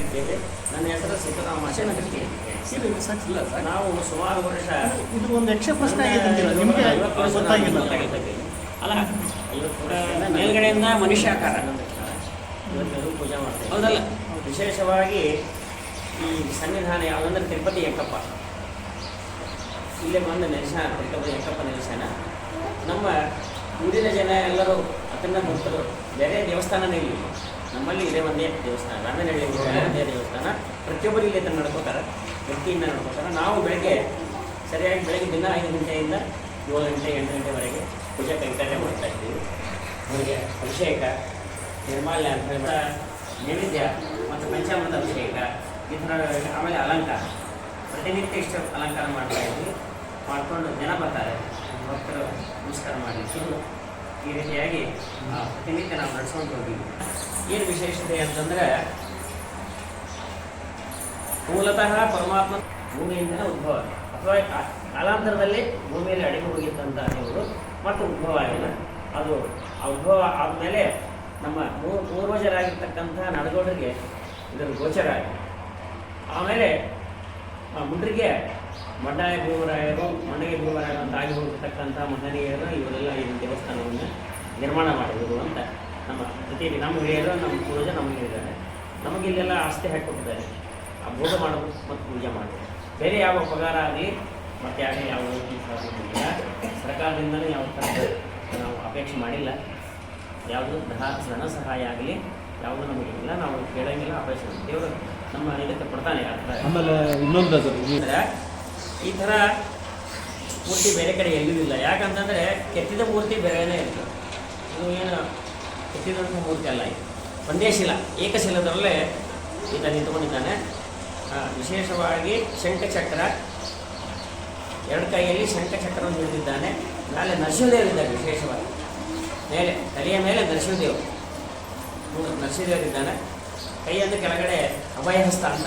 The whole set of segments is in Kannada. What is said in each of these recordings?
ಭೇಟಿಯಾಗಿದ್ದೇವೆ ನನ್ನ ಹೆಸರು ಸರ್ ಇಲ್ಲ ಸರ್. ನಾವು ಸುಮಾರು ವರ್ಷ ಇದು ಒಂದು ಯಕ್ಷ ಪ್ರಶ್ನೆ ನಿಮಗೆ ಗೊತ್ತಾಗಿಲ್ಲ. ಅಲ್ಲ ಮೇಲ್ಗಡೆಯಿಂದ ಮನುಷ್ಯಾಕಾರ. ಇವತ್ತೆಲ್ಲರೂ ಪೂಜೆ ಮಾಡ್ತಾರೆ ಹೌದಲ್ಲ? ವಿಶೇಷವಾಗಿ ಈ ಸನ್ನಿಧಾನ ಯಾವುದಂದ್ರೆ ತಿರುಪತಿ ಯಕ್ಕಪ್ಪ. ಇಲ್ಲೇ ಬಂದ ನೆಲೆಸಾನ ತಿರುಪತಿ ಯಕ್ಕಪ್ಪ ನೆಲೆಸಾನ ನಮ್ಮ ಊರಿನ ಜನ ಎಲ್ಲರೂ ಅತನ್ನ ಭಕ್ತರು. ಬೇರೆ ದೇವಸ್ಥಾನನೇ ಇಲ್ಲ. ನಮ್ಮಲ್ಲಿ ಇದೇ ಒಂದೇ ದೇವಸ್ಥಾನ ರಾಮನಹಳ್ಳಿ ಒಂದೇ ದೇವಸ್ಥಾನ. ಪ್ರತಿಯೊಬ್ಬರು ಇಲ್ಲಿ ತನ್ನ ನಡ್ಕೋತಾರೆ ಭಕ್ತಿಯಿಂದ ನಡ್ಕೋತಾರೆ. ನಾವು ಬೆಳಗ್ಗೆ ಸರಿಯಾಗಿ ಬೆಳಗ್ಗೆ ದಿನ ಐದು ಗಂಟೆಯಿಂದ ಏಳು ಗಂಟೆ ಎಂಟು ಗಂಟೆವರೆಗೆ ಪೂಜೆ ಕೈಕಾರ್ಯ ಮಾಡ್ತಾ ಇದ್ದೀವಿ ಅವರಿಗೆ ಅಭಿಷೇಕ ನಿರ್ಮಾಲ್ಯ ಅಂತ ಹೇಳಿ ನೈವೇದ್ಯ ಮತ್ತು ಪಂಚಾಮೃತ ಅಭಿಷೇಕ ಈ ಥರ ಆಮೇಲೆ ಅಲಂಕಾರ. ಪ್ರತಿನಿತ್ಯ ಇಷ್ಟು ಅಲಂಕಾರ ಮಾಡ್ತಾ ಇದ್ವಿ. ಮಾಡಿಕೊಂಡು ಜನ ಬರ್ತಾರೆ. ಭಕ್ತರು ನಮಸ್ಕಾರ ಮಾಡಲಿಕ್ಕೆ ಈ ರೀತಿಯಾಗಿ ಪ್ರತಿನಿತ್ಯ ನಾವು ನಡ್ಸ್ಕೊಂಡು ಹೋಗಿದ್ವಿ ಏನು ವಿಶೇಷತೆ ಅಂತಂದರೆ ಮೂಲತಃ ಪರಮಾತ್ಮ ಭೂಮಿಯಿಂದಲೇ ಉದ್ಭವ ಅಥವಾ ಕಾಲಾಂತರದಲ್ಲಿ ಭೂಮಿಯಲ್ಲಿ ಅಡಿಗೆ ಹೋಗಿದ್ದಂಥ ದೇವರು ಮತ್ತು ಉದ್ಭವ ಆಗಿಲ್ಲ ಅದು ಉದ್ಭವ ಆದಮೇಲೆ ನಮ್ಮ ಪೂರ್ವಜರಾಗಿರ್ತಕ್ಕಂಥ ನಡಗೋಡರಿಗೆ ಇದರ ಗೋಚರ ಆಗಿದೆ. ಆಮೇಲೆ ಮುಂಡ್ರಿಗೆ ಮಡ್ಡಾಯ ಭೀಮರಾಯರು ಮಣ್ಣಗೆ ಭೀಮರಾಯರು ಅಂತ ಆಗಿ ಹೋಗಿರ್ತಕ್ಕಂಥ ಮಹನೀಯರು ಇವರೆಲ್ಲ ಈ ದೇವಸ್ಥಾನವನ್ನು ನಿರ್ಮಾಣ ಮಾಡಿದರು ಅಂತ ನಮ್ಮ ಪ್ರತಿ ನಮ್ಮ ಹಿರಿಯರು ನಮ್ಮ ಪೂರ್ವಜ ನಮಗೆ ಹೇಳಿದ್ದಾರೆ ನಮಗೆ ಇಲ್ಲೆಲ್ಲ ಆಸ್ತಿ ಹಾಕಿಕೊಟ್ಟಿದ್ದಾರೆ. ಆ ಭೋಗ ಮಾಡೋದು ಮತ್ತು ಪೂಜೆ ಮಾಡೋದು. ಬೇರೆ ಯಾವ ಪಗಾರ ಆಗಲಿ ಮತ್ತು ಆಗಲಿ ಯಾವ ಇಲ್ಲ. ಸರ್ಕಾರದಿಂದಲೂ ಯಾವ ಥರ ನಾವು ಅಪೇಕ್ಷೆ ಮಾಡಿಲ್ಲ. ಯಾವುದು ಧನ ಧನ ಸಹಾಯ ಆಗಲಿ ಯಾವುದು ನಮಗೆ ಇಲ್ಲ. ನಾವು ಕೇಳೋಂಗಿಲ್ಲ ಅಪೇಕ್ಷೆ ದೇವರು ನಮ್ಮ ಇದಕ್ಕೆ ಕೊಡ್ತಾನೆ ಆ ಥರ. ಆಮೇಲೆ ಇನ್ನೊಂದು ಈ ಥರ ಮೂರ್ತಿ ಬೇರೆ ಕಡೆ ಎಲ್ಲೂ ಇಲ್ಲ. ಯಾಕಂತಂದರೆ ಕೆತ್ತಿದ ಮೂರ್ತಿ ಬೇರೆನೇ ಇರ್ತದೆ. ಕೆತ್ತಿದಂಥ ಮೂರ್ತಿ ಅಲ್ಲ ಇದು. ಒಂದೇ ಶಿಲ ಏಕಶಿಲದಲ್ಲೇ ಈಗ ನಿಂತ್ಕೊಂಡಿದ್ದಾನೆ. ವಿಶೇಷವಾಗಿ ಶಂಖಚಕ್ರ, ಎರಡು ಕೈಯಲ್ಲಿ ಶಂಖಚಕ್ರವನ್ನು ಹಿಡಿದಿದ್ದಾನೆ. ಮೇಲೆ ನರಸಿಂಹದೇವರಿದ್ದಾರೆ ವಿಶೇಷವಾಗಿ. ಮೇಲೆ, ತಲೆಯ ಮೇಲೆ ನರಸಿಂಹದೇವ್. ನರಸಿಂಹದೇವರಿದ್ದಾನೆ ಕೈಯನ್ನು ಕೆಳಗಡೆ ಅಭಯಹಸ್ತ ಅಂತ.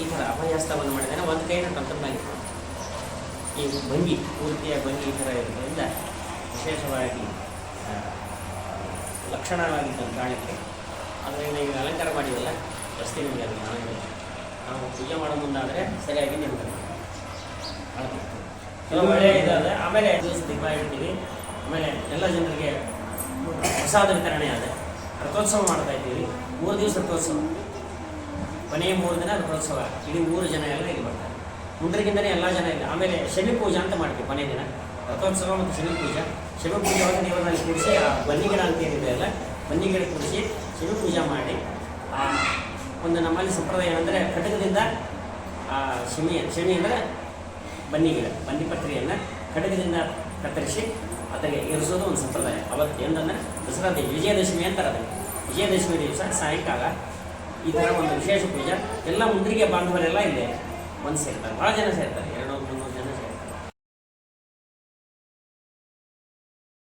ಈ ಥರ ಅಭಯಹಸ್ತವನ್ನು ಮಾಡಿದ್ದಾನೆ. ಒಂದು ಕೈನ ಮೇಲೆ ಈ ಭಂಗಿ ಪೂರ್ತಿಯ ಭಂಗಿ ಈ ಥರ ಇರೋದ್ರಿಂದ ವಿಶೇಷವಾಗಿ ಅಂತ ಕಾಣಕ್ಕೆ ಅದರಿಂದ ಈಗ ಅಲಂಕಾರ ಮಾಡಿದಲ್ಲ ರಸ್ತೆ ನಿಮಗೆ ಅದು ನಾನು ನಾವು ಪೂಜೆ ಮಾಡೋ ಮುಂದಾದರೆ ಸರಿಯಾಗಿ ನಿಮ್ಗೆ ಒಳ್ಳೆ ಒಳ್ಳೆಯ ಇದಾದ ಆಮೇಲೆ ದಿವಸ ದೀಪ ಇಡ್ತೀವಿ. ಆಮೇಲೆ ಎಲ್ಲ ಜನರಿಗೆ ಪ್ರಸಾದ ವಿತರಣೆ ಆದರೆ ರಥೋತ್ಸವ ಮಾಡ್ತಾ ಇದ್ದೀವಿ. ಮೂರು ದಿವಸ ರಥೋತ್ಸವ. ಕೊನೆಯ ಮೂರು ದಿನ ರಥೋತ್ಸವ. ಇಡೀ ಮೂರು ಜನ ಎಲ್ಲ ಇಲ್ಲಿ ಬರ್ತಾರೆ. ಮುಂದ್ರಿಗಿಂತಲೇ ಎಲ್ಲ ಜನ ಇಲ್ಲ. ಆಮೇಲೆ ಶನಿ ಪೂಜೆ ಅಂತ ಮಾಡ್ತೀವಿ ಕೊನೆಯ ದಿನ. ರಥೋತ್ಸವ ಮತ್ತು ಶಿವ ಪೂಜೆ. ಶಿವ ಪೂಜೆ ಒಳಗೆ ದೇವರಲ್ಲಿ ಕೂಡಿಸಿ ಆ ಬನ್ನಿಗಿಡ ಅಂತ ಏನಿದೆ ಅಲ್ಲ ಬನ್ನಿಗಿಡ ಕೂಡಿಸಿ ಶಿವ ಪೂಜೆ ಮಾಡಿ. ಒಂದು ನಮ್ಮಲ್ಲಿ ಸಂಪ್ರದಾಯ ಏನಂದರೆ ಆ, ಶಮಿ ಶಮಿ ಅಂದರೆ ಬನ್ನಿಗಿಡ ಬನ್ನಿಪತ್ರಿಯನ್ನು ಬನ್ನಿ ಪತ್ರಿಯನ್ನು ಖಡ್ಗದಿಂದ ಕತ್ತರಿಸಿ ಅದಕ್ಕೆ ಇರಿಸೋದು ಒಂದು ಸಂಪ್ರದಾಯ. ಅವತ್ತು ಏನಂದ್ರೆ ದಸರಾ ದೇವಿ ವಿಜಯದಶಮಿ ಅಂತಾರೆ ಅದಕ್ಕೆ ವಿಜಯದಶಮಿ ದಿವಸ ಸಾಯಂಕಾಲ ಈ ಥರ ಒಂದು ವಿಶೇಷ ಪೂಜೆ. ಎಲ್ಲ ಮುಂದ್ರಿಗೆ ಬಾಂಧವರೆಲ್ಲ ಇಲ್ಲಿ ಒಂದು ಸೇರ್ತಾರೆ ಭಾಳ ಜನ ಸೇರ್ತಾರೆ